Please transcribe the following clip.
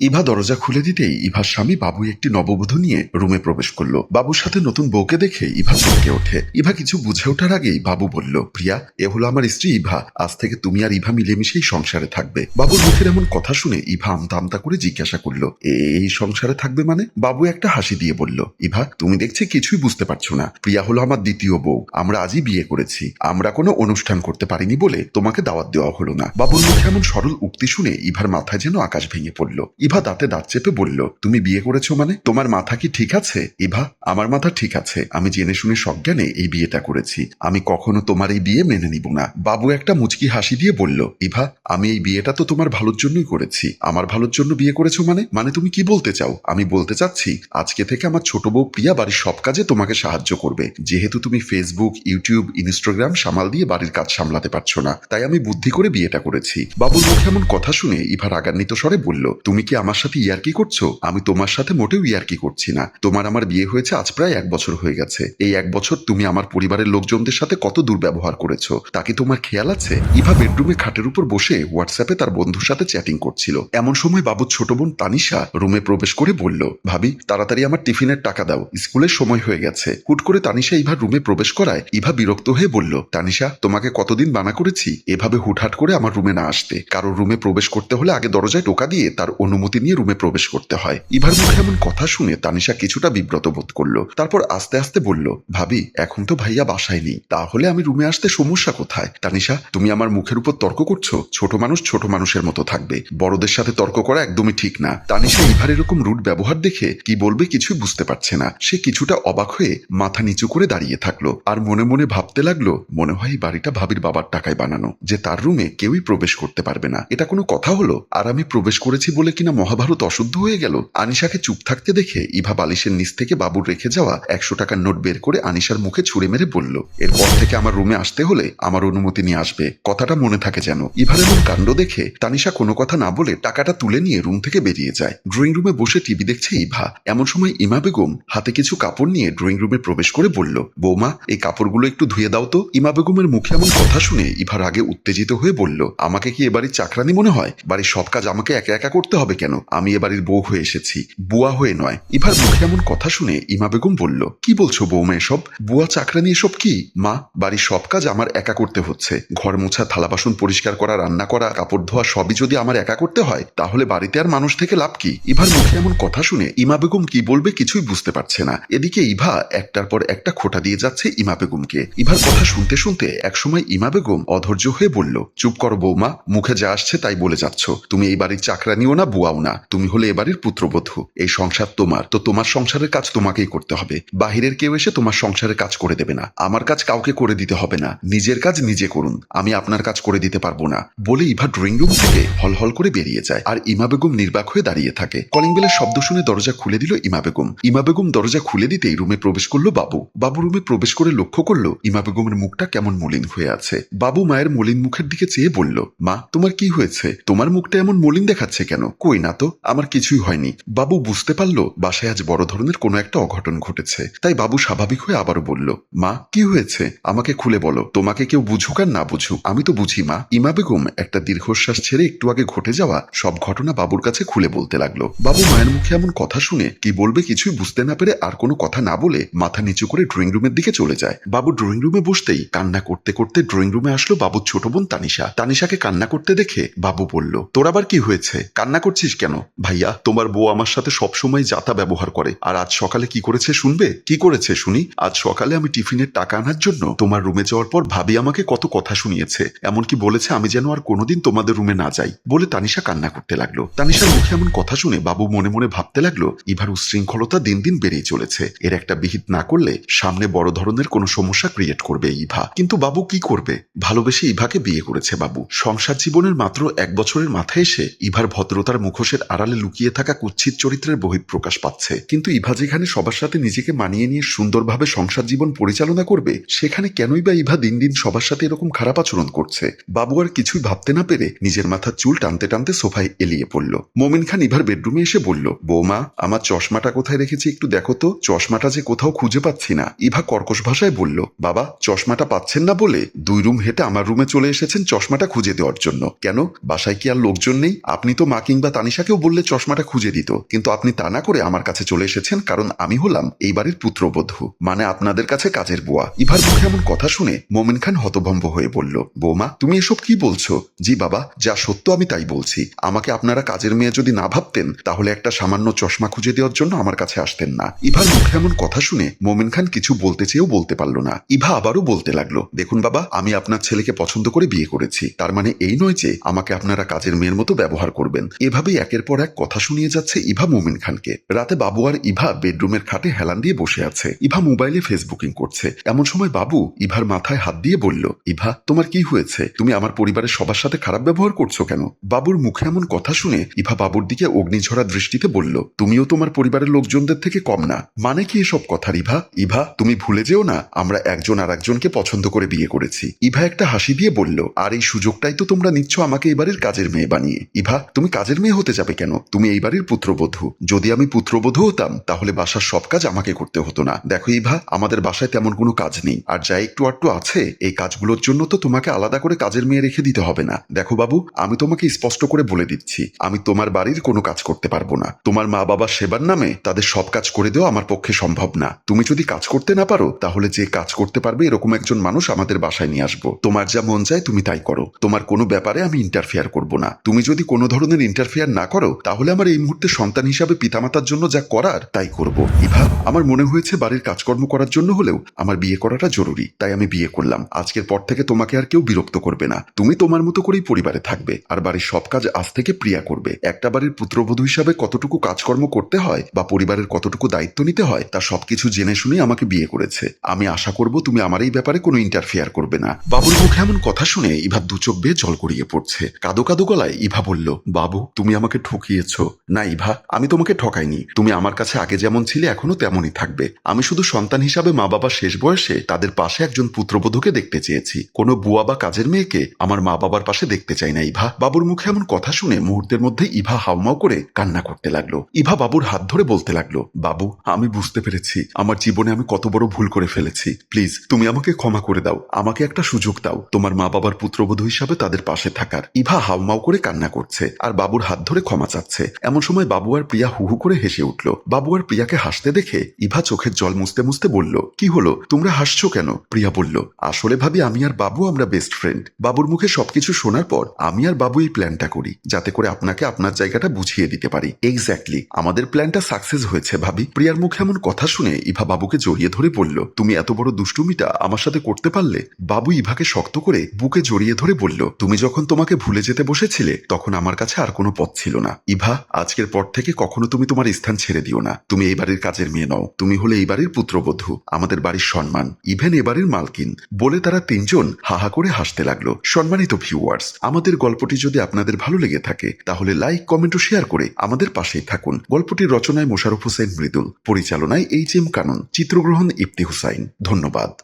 ইভা দরজা খুলে দিতেই ইভার স্বামী বাবু একটি নববধূ নিয়ে রুমে প্রবেশ করল। বাবুর সাথে নতুন বউকে দেখে ইভা চমকে ওঠে। ইভা কিছু বুঝে ওঠার আগেই বাবু বলল, প্রিয়া, এ হলো আমার স্ত্রী ইভা। আজ থেকে তুমি আর ইভা মিলেমিশেই সংসারে থাকবে। বাবুর মুখের এমন কথা শুনে ইভা আমতা আমতা করে জিজ্ঞাসা করল এই সংসারে থাকবে মানে? বাবু একটা হাসি দিয়ে বলল, ইভা, তুমি দেখছি কিছুই বুঝতে পারছ না। প্রিয়া হলো আমার দ্বিতীয় বউ। আমরা আজই বিয়ে করেছি। আমরা কোনো অনুষ্ঠান করতে পারিনি বলে তোমাকে দাওয়াত দেওয়া হলো না। বাবুর মুখে এমন সরল উক্তি শুনে ইভার মাথায় যেন আকাশ ভেঙে পড়ল। ইভা দাঁতে দাঁত চেপে বলল, তুমি বিয়ে করেছ মানে? তোমার মাথা কি ঠিক আছে? ইভা, আমার মাথা ঠিক আছে। আমি জেনে শুনে সজ্ঞানে এই বিয়েটা করেছি। আমি কখনো তোমার এই বিয়ে মেনে নিব না। বাবু একটা মুচকি হাসি দিয়ে বলল, ইভা, আমি এই বিয়েটা তো তোমার ভালোর জন্যই করেছি। আমার ভালোর জন্য বিয়ে করেছ মানে? মানে তুমি কি বলতে চাও? আমি বলতে চাচ্ছি, আজকে থেকে আমার ছোট বউ প্রিয়া বাড়ির সব কাজে তোমাকে সাহায্য করবে। যেহেতু তুমি ফেসবুক ইউটিউব ইনস্টাগ্রাম সামাল দিয়ে বাড়ির কাজ সামলাতে পারছ না, তাই আমি বুদ্ধি করে বিয়েটা করেছি। বাবুর মুখে এমন কথা শুনে ইভা রাগান্বিত স্বরে বলল, তুমি কি আমার সাথে ইয়ার্কি করছ? আমি তোমার সাথে মোটেও ইয়ার্কি করছি না। তোমার আমার বিয়ে হয়েছে আজ প্রায় এক বছর হয়ে গেছে। এই এক বছর তুমি আমার পরিবারের লোকজনদের সাথে কত দুর্ব্যবহার করেছ? তা কি তোমার খেয়াল আছে? ইভা বেডরুমে খাটের উপর বসে হোয়াটসঅ্যাপে তার বন্ধুর সাথে চ্যাটিং করছিল। এমন সময় বাবুর ছোট বোন তানিশা রুমে প্রবেশ করে বলল, ভাবি, তাড়াতাড়ি আমার টিফিনের টাকা দাও। স্কুলের সময় হয়ে গেছে। হুট করে তানিশা ইভার রুমে প্রবেশ করায় ইভা বিরক্ত হয়ে বলল, তানিশা, তোমাকে কতদিন বানা করেছি? এভাবে হুটহাট করে আমার রুমে না আসতে। কারোর রুমে প্রবেশ করতে হলে আগে দরজায় টোকা দিয়ে তার অনুমতি নিয়ে রুমে প্রবেশ করতে হয়। ইভার মুখে এমন কথা শুনে তানিশা কিছুটা বিব্রত বোধ করল। তারপর আস্তে আস্তে বলল, ভাবি, এখন তো ভাইয়া বাসায় নেই। তাহলে আমি রুমে আসতে সমস্যা কোথায়? তানিশা, তুমি আমার মুখের উপর তর্ক করছ? ছোট মানুষ ছোট মানুষের মতো থাকবে। বড়দের সাথে তর্ক করা একদমই ঠিক না। তানিশা ইভার এরকম রুট ব্যবহার দেখে কি বলবে কিছুই বুঝতে পারছে না। সে কিছুটা অবাক হয়ে মাথা নিচু করে দাঁড়িয়ে থাকল আর মনে মনে ভাবতে লাগল, মনে হয় এই বাড়িটা ভাবির বাবার টাকায় বানানো, যে তার রুমে কেউই প্রবেশ করতে পারবে না। এটা কোনো কথা হলো? আর আমি প্রবেশ করেছি বলে কিনা মহাভারত অশুদ্ধ হয়ে গেল। আনিশাকে চুপ থাকতে দেখে ইভা বালিশের নিচ থেকে বাবুর রেখে যাওয়া একশো টাকার নোট বের করে আনিশার মুখে ছুড়ে মেরে বলল, এরপর থেকে আমার রুমে আসতে হলে আমার অনুমতি নিয়ে আসবে। কথাটা মনে থাকে যেন ইভার এমন কাণ্ড দেখে তানিশা কোনো কথা না বলে টাকাটা তুলে নিয়ে রুম থেকে বেরিয়ে যায়। ড্রয়িং রুমে বসে টিভি দেখছে ইভা। এমন সময় ইমা বেগম হাতে কিছু কাপড় নিয়ে ড্রয়িং রুমে প্রবেশ করে বলল, বৌমা, এই কাপড়গুলো একটু ধুয়ে দাও তো। ইমা বেগমের মুখে এমন কথা শুনে ইভার আগে উত্তেজিত হয়ে বলল, আমাকে কি এবাড়ির চাকরানি মনে হয়? বাড়ির সব কাজ আমাকে একা একা করতে হবে কেন? আমি এবাড়ির বউ হয়ে এসেছি। বুয়া হয়ে নয়। ইভার মুখে এমন কথা শুনে ইমা বেগম বলল, কি বলছো বৌমা এসব? বুয়া চাকরানি এসব কি? মা, বাড়ির সব কাজ আমার একা করতে হচ্ছে। ঘর মোছা, থালা বাসন পরিষ্কার করা, রান্না করা, কাপড় ধোয়া সবই যদি আমার একা করতে হয়, তাহলে বাড়িতে আর মানুষ থেকে লাভ কি? ইভার মুখে এমন কথা শুনে ইমা বেগম কি বলবে কিছুই বুঝতে পারছে না। এদিকে ইভা একটার পর একটা খোটা দিয়ে যাচ্ছে ইমা বেগমকে। ইভার কথা শুনতে শুনতে একসময় ইমা বেগম অধৈর্য হয়ে বলল, চুপ করো বৌমা, মুখে যা আসছে তাই বলে যাচ্ছ। তুমি এই বাড়ির চাকরানিও না, বুয়াও না। তুমি হলে এ বাড়ির পুত্রবধূ। এই সংসার তোমার। তো তোমার সংসারের কাজ তোমাকেই করতে হবে। বাহিরের কেউ এসে তোমার সংসারের কাজ করে দেবে না। আমার কাজ কাউকে করে দিতে হবে না। নিজের কাজ নিজে করুন। আমি আপনার কাজ করে দিতে পারব না। বলে ইভা ড্রয়িং রুম থেকে হল হল করে বেরিয়ে যায়। আর ইমা বেগম নির্বাক হয়ে দাঁড়িয়ে থাকে। কলিং বেলের শব্দ শুনে দরজা খুলে দিল ইমা বেগম। ইমা বেগম দরজা খুলে দিতেই রুমে প্রবেশ করল বাবু। বাবু রুমে প্রবেশ করে লক্ষ্য করল ইমা বেগমের মুখটা কেমন মলিন হয়ে আছে। বাবু মায়ের মলিন মুখের দিকে চেয়ে বলল, মা, তোমার কি হয়েছে? তোমার মুখটা এমন মলিন দেখাচ্ছে কেন? কই না তো? আমার কিছুই হয়নি। বাবু বুঝতে পারল বাসায় আজ বড় ধরনের কোনো একটা অঘটন ঘটেছে। তাই বাবু স্বাভাবিক হয়ে আবারও বলল, মা, কি হয়েছে? আমাকে খুলে বলো। তোমাকে কেউ বুঝুক আর না বুঝুক। আমি তো বুঝি, মা। ইমা বেগম একটা দীর্ঘশ্বাস ছেড়ে একটু আগে ঘটে যাওয়া সব ঘটনা বাবুর কাছে খুলে বলতে লাগল। বাবু মায়ের মুখে এমন কথা শুনে কি বলবে কিছুই বুঝতে না পেরে আর কোনো কথা না বলে মাথা নিচু করে ড্রয়িং রুমের দিকে চলে যায়। বাবু ড্রয়িং রুমে বসতেই কান্না করতে করতে ড্রয়িং রুমে আসলো বাবুর ছোট বোন তানিশা। তানিশাকে কান্না করতে দেখে বাবু বলল, তোর আবার কি হয়েছে? কান্না করছিস কেন? ভাইয়া, তোমার বউ আমার সাথে সবসময় যাতা ব্যবহার করে। আর আজ সকালে কি করেছে শুনবে? কি করেছে, শুনি? আজ সকালে আমি টিফিনের টাকা আনার জন্য তোমার রুমে যাওয়ার পর ভাবি আমাকে কত কথা শুনিয়েছে। এমনকি বলেছে আমি যেন আর কোনোদিন তোমাদের রুমে না যাই। বলে তানিশা কান্না করতে লাগল। তানিশার মুখে এমন কথা শুনে বাবু মনে মনে ভাবতে লাগল ইভার উশৃঙ্খলতা দিন দিন বেড়েই চলেছে। এর একটা বিহিত না করলে সামনে বড় ধরনের কোনো সমস্যা ক্রিয়েট করবে ইভা। কিন্তু বাবু কি করবে? ভালোবেসে ইভাকে বিয়ে করেছে বাবু। সংসার জীবনের মাত্র এক বছরের মাথায় এসে ইভার ভদ্রতার মুখোশের আড়ালে লুকিয়ে থাকা কুচ্ছিত চরিত্রের বহিঃপ্রকাশ পাচ্ছে। কিন্তু ইভা যেখানে সবার সাথে নিজেকে মানিয়ে নিয়ে সুন্দরভাবে সংসার জীবন পরিচালনা করবে, সেখানে কেনই বা ইভা দিন দিন সবার সাথে এরকম খারাপ আচরণ করছে? বাবু আর কিছুই ভাবতে না পেরে নিজের মাথার চুল টানতে টানতে সোফায় এলিয়ে পড়ল। মোমিন খান ইভার বেডরুমে এসে বলল, বৌমা, আমার চশমাটা কোথায় রেখেছি একটু দেখো তো, চশমাটা যে কোথাও খুঁজে পাচ্ছি না। ইভা কর্কশ ভাষায় বলল, বাবা, চশমাটা পাচ্ছেন না বলে দুই রুম হেঁটে আমার রুমে চলে এসেছেন চশমাটা খুঁজে দেওয়ার জন্য। কেন? বাসায় কি আর লোকজন নেই? আপনি তো মা কিংবা তানিশাকেও বললে চশমাটা খুঁজে দিত, কিন্তু আপনি তা না করে আমার কাছে চলে এসেছেন কারণ আমি হলাম এই বাড়ির পুত্রবধূ। মানে আপনাদের কাছে কাজের বুয়া। ইভার মুখে এমন কথা শুনে মোমিন খান হতভম্ব হয়ে বলল, বৌমা, তুমি এসব কি বলছো? জি বাবা, যা সত্য আমি তাই বলছি। আমাকে আপনারা কাজের মেয়ে যদি না ভাবতেন, তাহলে একটা সামান্য চশমা খুঁজে দেওয়ার জন্য আমার কাছে আসতেন না। ইভার মুখে এমন কথা শুনে মোমিন খান কিছু বলতে চেয়েও বলতে পারল না। ইভা আবারও বলতে লাগল, দেখুন বাবা, আমি আপনার ছেলেকে পছন্দ করে বিয়ে করেছি। তার মানে এই নয় যে, আমাকে আপনারা কাজের মেয়ের মতো ব্যবহার করবেন। এভাবেই একের পর এক কথা শুনিয়ে যাচ্ছে ইভা মোমিন খানকে। রাতে বাবু আর ইভা বেডরুমের খাটে হেলান দিয়ে বসে আছে। ইভা মোবাইলে ফেসবুকিং করছে। এমন সময় বাবু ইভার মাথায় হাত দিয়ে বলল, ইভা, তোমার কি হয়েছে? তুমি আমার পরিবারের সবার সাথে খারাপ ব্যবহার করছ কেন? বাবুর মুখে এমন কথা শুনে ইভা বাবুর দিকে অগ্নিঝরা দৃষ্টিতে বলল, তুমিও তোমার পরিবারের লোকজনদের থেকে কম না। মানে কি এসব কথা ইভা ইভা, তুমি ভুলে যেও না, আমরা একজন আর একজনকে পছন্দ করে বিয়ে করেছি। ইভা একটা হাসি দিয়ে বলল, আর এই সুযোগটাই তো তোমরা নিচ্ছ আমাকে এবারের কাজের মেয়ে বানিয়ে। ইভা, তুমি কাজের মেয়ে হতে যাবে কেন? তুমি এই বাড়ির পুত্রবধূ। যদি আমি পুত্রবধূ হতাম, তাহলে বাসার সব কাজ আমাকে করতে হতো না। দেখো ইভা, আমাদের বাসায় তেমন কোনো কাজ নেই। আর যা একটু আটটু আছে, এই কাজগুলোর জন্য তো তোমাকে আলাদা করে কাজের মেয়ে রেখে দিতে হবে না। দেখো বাবু, আমি তোমাকে স্পষ্ট করে বলে দিচ্ছি, আমি তোমার বাড়ির কোনো কাজ করতে পারব না। তোমার মা বাবার সেবার নামে তাদের সব কাজ করে দেওয়া আমার পক্ষে সম্ভব না। তুমি যদি কাজ করতে না পারো, তাহলে যে কাজ করতে পারবে এরকম একজন মানুষ আমাদের বাসায় নিয়ে আসব। তোমার যা মন চায় তুমি তাই করো। তোমার কোনো ব্যাপারে আমি ইন্টারফেয়ার করব না। তুমি যদি কোনো ধরনের ইন্টারফেয়ার না করো, তাহলে আমার এই মুহূর্তে সন্তান হিসাবে পিতামাতার জন্য যা করার, তাই করব। ইভা, আমার মনে হয়েছে বাড়ির কাজকর্ম করার জন্য হলেও আমার বিয়ে করাটা জরুরি, তাই আমি বিয়ে করলাম। আজকের পর থেকে তোমাকে আর কেউ বিরক্ত করবে না। তুমি তোমার মতো করেই পরিবারে থাকবে, আর বাড়ির সব কাজ আজ থেকে প্রিয়া করবে। একটা বাড়ির পুত্রবধূ হিসাবে কতটুকু কাজকর্ম করতে হয়, বা পরিবারের কতটুকু দায়িত্ব নিতে হয়, তা সবকিছু জেনে শুনে আমাকে বিয়ে করেছে। আমি আশা করব তুমি আমার এই ব্যাপারে কোনো ইন্টারফেয়ার করবে না। বাবুর মুখে এমন কথা শুনে ইভা দু চোখ বেয়ে জল গড়িয়ে পড়ছে। কাদো কাদো গলায় ইভা বলল, বাবু, তুমি আমাকে ঠকিয়েছ। না ইভা আমি তোমাকে ঠকাইনি। তুমি আমার কাছে আগে যেমন ছিলে, এখনও তেমনই থাকবে। আমি শুধু সন্তান হিসাবে মা বাবা শেষ বয়সে তাদের পাশে একজন পুত্রবধূকে দেখতে চেয়েছি। কোনো বুয়া বা কাজের মেয়েকে আমার মা বাবার পাশে দেখতে চাই না, ইভা। বাবুর মুখে এমন কথা শুনে মুহূর্তের মধ্যে ইভা হাউমাউ করে কান্না করতে লাগল। ইভা বাবুর হাত ধরে বলতে লাগল, বাবু, আমি বুঝতে পেরেছি। আমার জীবনে আমি কত বড় ভুল করে ফেলেছি। প্লিজ, তুমি আমাকে ক্ষমা করে দাও। আমাকে একটা সুযোগ দাও। তোমার মা বাবার পুত্রবধূ হিসাবে তাদের পাশে থাকার। ইভা হাউমাউ করে কান্না করছে। আর বাবুর হাত ধরে ক্ষমা চাচ্ছে। এমন সময় বাবু আর প্রিয়া হু হু করে হেসে উঠল। বাবু আর প্রিয়াকে হাসতে দেখে ইভা চোখের জল মুছতে মুছতে বলল, কি হলো? তোমরা হাসছো কেন? প্রিয়া বলল, আসলে ভাবি আমি আর বাবু আমরা বেস্ট ফ্রেন্ড বাবুর মুখে সবকিছু শোনার পর আমি আর বাবু এই প্ল্যানটা করি, যাতে করে আপনাকে আপনার জায়গাটা বুঝিয়ে দিতে পারি। এক্স্যাক্টলি আমাদের প্ল্যানটা সাকসেস হয়েছে ভাবি। প্রিয়ার মুখে এমন কথা শুনে ইভা বাবুকে জড়িয়ে ধরে বলল, তুমি এত বড় দুষ্টুমিটা আমার সাথে করতে পারলে? বাবু ইভাকে শক্ত করে বুকে জড়িয়ে ধরে বলল, তুমি যখন তোমাকে ভুলে যেতে বসেছিলে, তখন আমার কাছে আর কোনো পথ ছিল না। ইভা, আজকের পর থেকে কখনো তুমি তোমার স্থান ছেড়ে দিও না। তুমি এই বাড়ির কাজের মেয়ে নও। তুমি হলে এই বাড়ির পুত্রবধূ। আমাদের বাড়ির সম্মান। ইভেন এবারের মালকিন। বলে তারা তিনজন হাহা করে হাসতে লাগল। সম্মানিত ভিউয়ার্স, আমাদের গল্পটি যদি আপনাদের ভালো লেগে থাকে, তাহলে লাইক, কমেন্ট ও শেয়ার করে আমাদের পাশেই থাকুন। গল্পটির রচনায় মোশারফ হোসেন মৃদুল। পরিচালনায় এইচ এম কানন। চিত্রগ্রহণ ইফতি হুসাইন। ধন্যবাদ।